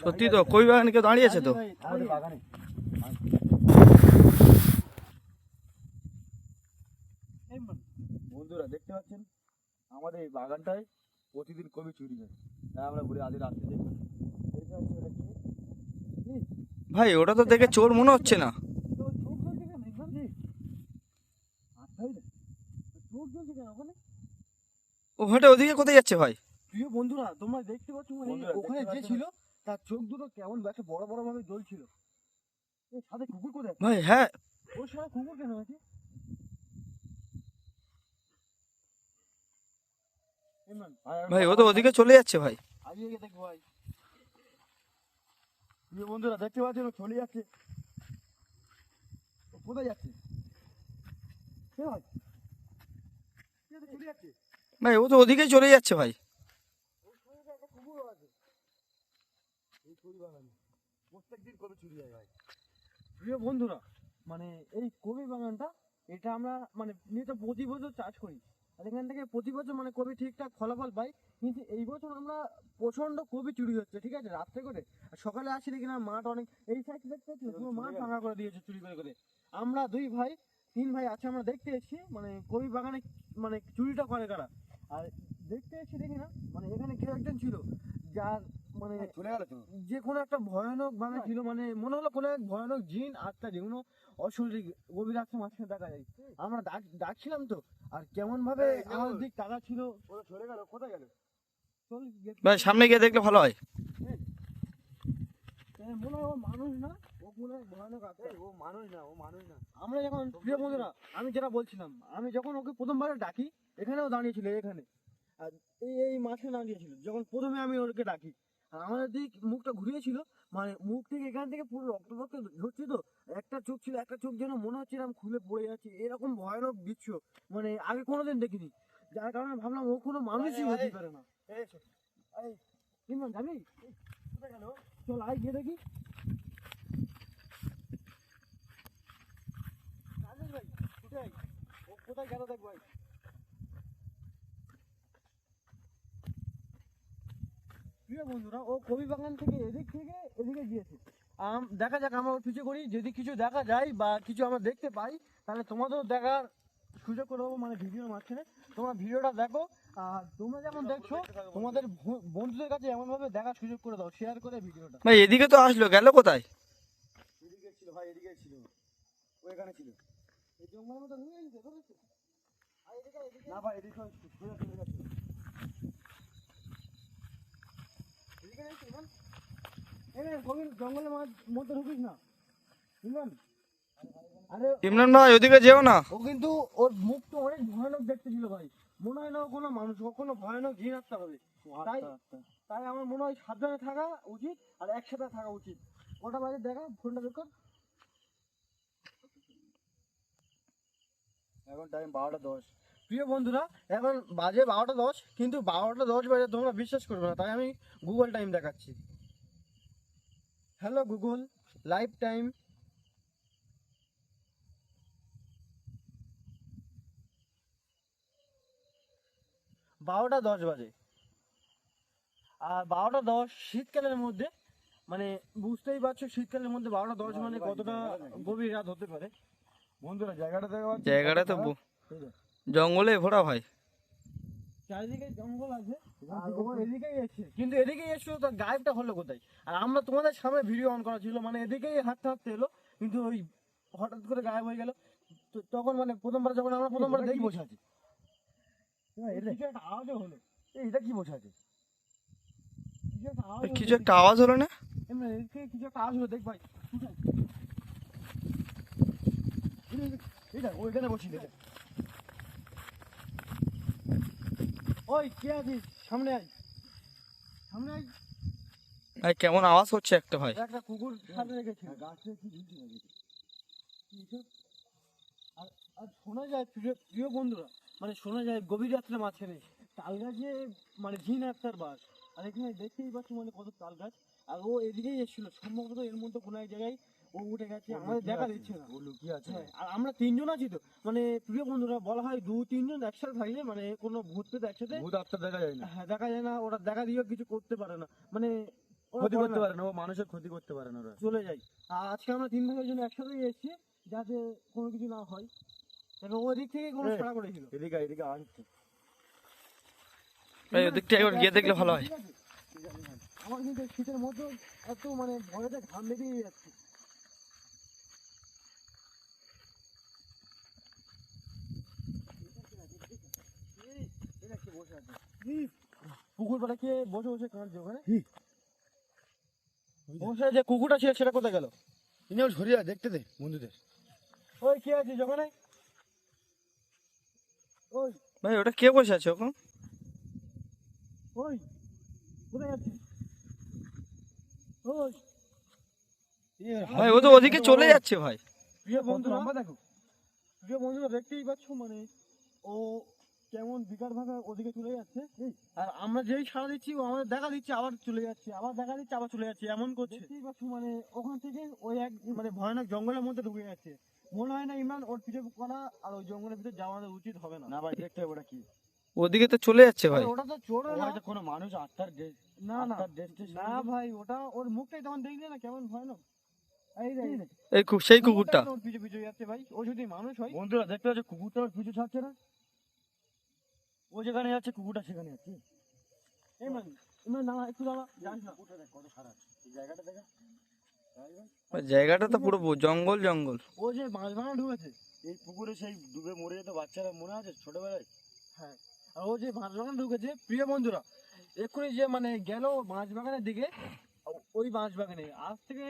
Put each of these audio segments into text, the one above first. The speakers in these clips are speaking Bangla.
সত্যি তো কবি বাগানে কেউ দাঁড়িয়ে আছে তো? বন্ধুরা দেখতে পাচ্ছেন? আমাদের এই বাগানটায় প্রতিদিন কবি চুরি হয় তাই আমরা ঘুরে আজ রাত্রে দেখি? ভাই ওটা তো দেখে চোর মনে হচ্ছে না তো চোখ জ্বলছে কেন ইমরান জি? আচ্ছা, এই রে। চোখ জ্বলছে কেন ওখানে ও হেঁটে ওদিকে কোথায় যাচ্ছে ভাই? প্রিয় বন্ধুরা তোমরা দেখতে পাচ্ছ মানে ওখানে যে ছিল তার চোখ দুটো কেমন একটা বড় বড় ভাবে জ্বলছিল। এই সাথে কুকুর কোথায়? ভাই হ্যাঁ। ওর সাথে কুকুর কেন আছে? ভাই ও তো ওদিকে চলে যাচ্ছে ভাই। আজকে গিয়ে দেখব ভাই? প্রিয় বন্ধুরা দেখতে পাচ্ছেন ও চলে যাচ্ছে। ও কোথায় যাচ্ছে? কে ভাই? কে তো চলে যাচ্ছে? ভাই ও তো ওদিকেই চলে যাচ্ছে ভাই। ওর সঙ্গে একটা কুকুরও আছে এই কবি বাগানে প্রত্যেকদিন কবি চুরি হয় ভাই প্রিয় বন্ধুরা মানে এই কবি বাগানটা এটা আমরা মানে নিয়মিত প্রতি বছর চাষ করি। আর এখান থেকে প্রতি বছর মানে কবি ঠিকঠাক ফলাফল পাই কিন্তু এই বছর আমরা প্রচণ্ড কবি চুরি হচ্ছে ঠিক আছে? রাত্রে করে। আর সকালে আসি দেখি না মাঠ অনেক এই সাইড দেখতে পাচ্ছি পুরো মাঠ ভাঙা করে দিয়েছে চুরি করে করে। আমরা দুই ভাই তিন ভাই আছে আমরা দেখতে এসেছি। মানে কবি বাগানে মানে চুরিটা করে কারা? আর দেখতে এসে দেখি না মানে এখানে কেউ একজন ছিল যার মানে চলে গেল যে কোনো একটা ভয়ানক ভাবে ছিল মানে মনে হলো কোনো এক ভয়ানক জিন আত্মা যেগুলো অশরীর গভীর রাস্তা মাঝখানে দেখা যায়। আমরা ডাক ডাকছিলাম তো আর কেমন ভাবে কেমন? দিক তাকা ছিল ও চলে গেল কোথায় গেল? চল গেট- সামনে গিয়ে দেখলে ভালো হয়। এ, মনে হয় মানুষ না? ও মানুষ না ও মানুষ না। আমরা যখন প্রিয় বন্ধুরা আমি যেটা বলছিলাম আমি যখন ওকে প্রথমবার ডাকি এখানেও দাঁড়িয়েছিল এখানে। আর এই এই মাঠে দাঁড়িয়েছিল যখন প্রথমে আমি ওকে ডাকি। আর আমাদের দিক মুখটা ঘুরিয়েছিল মানে মুখ থেকে এখান থেকে পুরো রক্ত রক্ত ঝরছে তো একটা চোখ ছিল একটা চোখ যেন মনে হচ্ছে এরকম খুলে পড়ে যাচ্ছে এরকম ভয়ানক দৃশ্য মানে আগে কোনোদিন দেখিনি। যার কারণে ভাবলাম ও কোনো মানুষই হতে পারে না। যাবি? চল আয় গিয়ে দেখি রাজেশ ভাই ও কোথায় গেল দেখ ভাই? প্রিয় বন্ধুরা ও কবি বাগান থেকে এদিক থেকে এদিকে গিয়েছে। আম দেখা যাক আমরা ওর পিছু করি যদি কিছু দেখা যায় বা কিছু আমরা দেখতে পাই তাহলে তোমাদেরও দেখার সুযোগ করে দেবো মানে ভিডিওর মাঝখানে তোমরা ভিডিওটা দেখো আর তোমরা যেমন দেখছ তোমাদের বন্ধুদের কাছে এমনভাবে দেখার সুযোগ করে দাও শেয়ার করে ভিডিওটা। ভাই এদিকে তো আসলো গেল কোথায়? এদিকে ছিল ভাই এদিকে ছিল। ও এখানে ছিল। এই জঙ্গলের মধ্যে ঢুকে গেছে বুঝেছ? আর এদিকে এদিকে। না ভাই এদিকে গেছে। এদিকে ইমরান? এই গভীর জঙ্গলের মধ্যে ঢুকিস না। ইমরান। আরে ইমরান ভাই ওদিকে যেও না। ও কিন্তু ওর মুখ তো অনেক ভয়ানক দেখতে ছিল ভাই। মনে হয় না ও কোনো মানুষ কোনো ভয়ানক ঘিন আসতে হবে তাই তাই আমার মনে হয় সাবধানে থাকা উচিত আর একসাথে থাকা উচিত। ওটা বাজে দেখা ফোনটা বের কর। এখন টাইম বারোটা দশ। প্রিয় বন্ধুরা, এখন বাজে বারোটা দশ, কিন্তু বারোটা দশ বাজে তোমরা বিশ্বাস করবে না, তাই আমি গুগল টাইম দেখাচ্ছি। হ্যালো গুগল লাইভ টাইম বারোটা দশ বাজে। আর বারোটা দশ শীতকালের মধ্যে মানে বুঝতেই পারছ শীতকালের মধ্যে বারোটা দশ মানে কতটা গভীর রাত হতে পারে। বন্ধুরা জায়গাটা দেখা জায়গাটা তো জঙ্গলে ভরা ভাই চারিদিকে জঙ্গল আছে। এদিকেই এসছে কিন্তু এদিকেই গায়েবটা হলো কোথায়? আর আমরা তোমাদের সামনে ভিডিও অন করা ছিল মানে এদিকেই হাঁটতে হাঁটতে এলো কিন্তু ওই হঠাৎ করে গায়েব হয়ে গেল। তো তখন মানে প্রথমবার যখন আমরা প্রথমবার দেখি বসে আছে? কিছু একটা আওয়াজও হলো। এই, এটা কি বসে আছে? কিছু একটা আওয়াজ কিছু একটা আওয়াজ হলো না? কিছু একটা আওয়াজ হলো দেখ ভাই দেখ ওইখানে বসি ওই কে আছিস? সামনে আয়। সামনে আয়। ভাই কেমন আওয়াজ হচ্ছে একটা ভাই? একটা কুকুর সাথে রেখেছিল গাছে কি ঝুলছে আর আর শোনা যায় প্রিয় প্রিয় বন্ধুরা মানে শোনা যায় গভীর রাত্রে মাঝখানে তাল গাছে মানে ঝিন আত্মার বাস। আর এখানে দেখতেই পাচ্ছি মানে কত তাল গাছ আর ও এদিকেই এসেছিল সম্ভবত এর মধ্যে কোনো এক জায়গায় ও উঠে গেছে আমাদের দেখা দিচ্ছে না। ও আছে? হ্যাঁ, আর আমরা তিনজন আছি তো। মানে প্রিয় বন্ধুরা বলা হয় দু তিনজন একসাথে থাকলে মানে কোনো ভূত পেতে একসাথে? ভূত আত্মা দেখা যায় না। হ্যাঁ দেখা যায় না ওরা দেখা দিয়েও কিছু করতে পারে না। মানে ক্ষতি করতে পারে না ও মানুষের ক্ষতি করতে পারে না ওরা। চলে যায় আর আজকে আমরা তিন ভাইয়ের জন্য একসাথে এসেছি যাতে কোনো কিছু না হয়। এবার ওই দিক থেকে কোনো। সাড়া করেছিল এদিকে এদিকে আসছে ভাই ওদিকটা একবার গিয়ে দেখলে ভালো হয়। আমার কিন্তু শীতের মধ্যে এত মানে ভয়তে ঘাম বেরিয়ে যাচ্ছে। পুকুর পাড়ে কে বসে বসে কাঁদছে ওখানে? বসে যে কুকুরটা ছিল সেটা কোথায় গেল? ইনিও সরিয়া দেখতে দে বন্ধুদের। ওই কে আছে ওখানে? ওই। ভাই ওটা কে বসে আছে ওখানে? ওই। কোথায় যাচ্ছিস ওই। ভাই ও তো ওদিকে চলে যাচ্ছে ভাই। প্রিয় বন্ধু বন্ধুরা দেখো। প্রিয় বন্ধুরা দেখতেই পাচ্ছ মানে ও কেমন বিকার ভাঙা ওদিকে চলে যাচ্ছে? আর আমরা যেই সাড়া দিচ্ছি ও আমাদের দেখা দিচ্ছে আবার চলে যাচ্ছে আবার দেখা দিচ্ছে আবার চলে যাচ্ছে এমন করছে। মানে ওখান থেকে ওই এক মানে ভয়ানক জঙ্গলের মধ্যে ঢুকে যাচ্ছে। মনে হয় না ইমরান ওর করা আর ওই জঙ্গলের ভিতরে যাওয়া উচিত হবে না। না ভাই দেখতে হবে ওটা কি। ওদিকে তো চলে যাচ্ছে ভাই। ওটা তো চোর না। হয়তো কোনো মানুষ আত্মার ড্রেস না না। না ভাই ওটা ওর মুখটাই তখন দেখলি না কেমন ভয়ানক। এই সেই কুকুরটা। ওর পিছু পিছু যাচ্ছে ভাই। ও যদি মানুষ হয় বন্ধুরা দেখতে পাচ্ছ কুকুরটা ওর পিছু ছাড়ছে না। ও যেখানে যাচ্ছে কুকুরটা সেখানে যাচ্ছে। ইমরান ইমরান না একটু দাঁড়া। জানিস না। কুকুরটা দেখ কত খারাপ জায়গাটা দেখা। জায়গাটা তো পুরো জঙ্গল জঙ্গল। ও যে মাছ ভাঙা ঢুকেছে। এই পুকুরে সেই ডুবে মরে যেত বাচ্চারা মনে আছে ছোটবেলায়? হ্যাঁ। আর ও যে মাছ বাগান ঢুকেছে প্রিয় বন্ধুরা এক্ষুনি যে মানে গেল মাছ বাগানের দিকে ওই মাছ বাগানে। আজ থেকে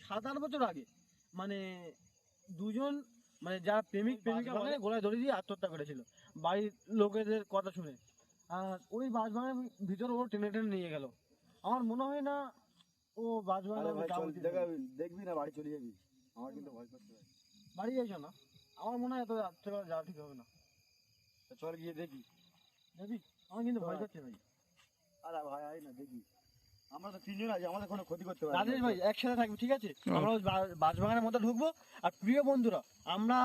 সাত আট বছর আগে মানে দুজন মানে যারা প্রেমিক প্রেমিকা মানে গোলায় দড়ি দিয়ে আত্মহত্যা করেছিল। বাড়ির লোকেদের কথা শুনে। আর ওই বাঁশ বাগানের ভিতরে ও টেনে টেনে নিয়ে গেল। আমার মনে হয় না ও বাঁশ আরে বাগানে ভাই যাওয়া চল উচিত দেখা হবে। দেখবি না বাড়ি চলে যাবি। আমার কিন্তু ভয় করতে বাড়ি যাইছো না? আমার মনে হয় এত রাত্রে যাওয়া ঠিক হবে না। চল গিয়ে দেখি। দেখবি? আমার কিন্তু ভয় করছে ভাই। আরে ভাই আয় না দেখি। আমরা তো তিনজন আছি আমাদের কোনো ক্ষতি করতে পারবে না। রাজেশ ভাই একসাথে থাকবে ঠিক আছে? আমরা বাঁশবাগানের মধ্যে ঢুকবো। আর প্রিয় বন্ধুরা আমরা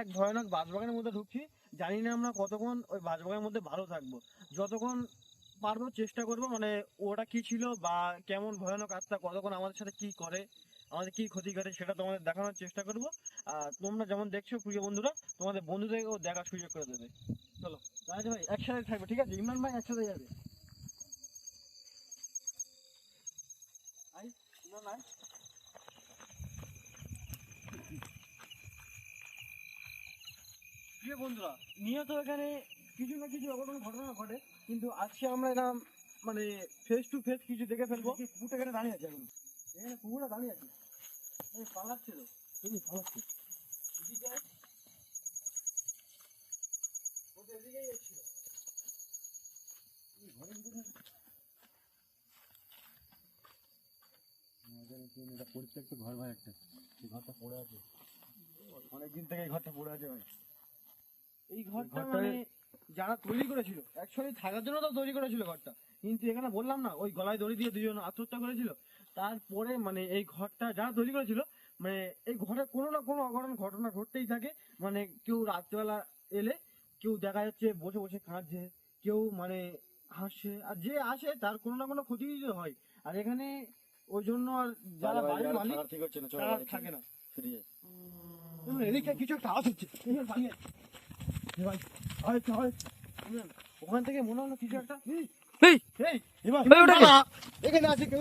এক ভয়ানক বাঁশবাগানের মধ্যে ঢুকছি। জানি না আমরা কতক্ষণ ওই বাঁশবাগানের মধ্যে ভালো থাকব। যতক্ষণ পারব চেষ্টা করব মানে ওটা কি ছিল বা কেমন ভয়ানক আত্মা কতক্ষণ আমাদের সাথে কি করে আমাদের কি ক্ষতি করে সেটা তোমাদের দেখানোর চেষ্টা করব। আর তোমরা যেমন দেখছ প্রিয় বন্ধুরা তোমাদের বন্ধুদেরকেও দেখার সুযোগ করে দেবে। চলো। রাজেশ ভাই একসাথে থাকবে ঠিক আছে? ইমরান ভাই একসাথে যাবে। আই ইমরান প্রিয় বন্ধুরা নিয়ত এখানে কিছু না কিছু অঘটন ঘটনা ঘটে কিন্তু আজকে আমরা এরকম মানে ফেস টু ফেস কিছু দেখে ফেলব কুকুরটা এখানে দাঁড়িয়ে আছে এখন এখানে কুকুরটা দাঁড়িয়ে আছে এই পালাচ্ছে তো এই পালাচ্ছে এদিকে। এদিকেই এসেছিল। ঘরের ভিতরে আমাদের এটা পরিত্যক্ত ঘর ভাই একটা। এই ঘরটা পড়ে আছে। অনেকদিন থেকে এই ঘরটা পড়ে আছে ভাই। এই ঘরটা ঘরটা- মানে যারা তৈরি করেছিল অ্যাকচুয়ালি থাকার জন্য তো তৈরি করেছিল ঘরটা। কিন্তু এখানে বললাম না ওই গলায় দড়ি দিয়ে দুজন আত্মহত্যা করেছিল। তারপরে মানে এই ঘরটা যারা তৈরি করেছিল মানে এই ঘরে কোনো না কোনো অঘটন ঘটনা ঘটতেই থাকে। মানে কেউ রাত্রেবেলা এলে কেউ দেখা যাচ্ছে বসে বসে কাঁদছে কেউ মানে হাসছে। আর যে আসে তার কোনো না কোনো ক্ষতি হয়। আর এখানে ওই জন্য আর যারা বাড়ির মালিক ঠিক হচ্ছে না তারা থাকে না। এদিকে কিছু একটা আওয়াজ হচ্ছে? ওখান থেকে মনে হলো কিছু একটা। এই, এই এই, এবার ভাই, ওটা কে? এখানে আছে কেউ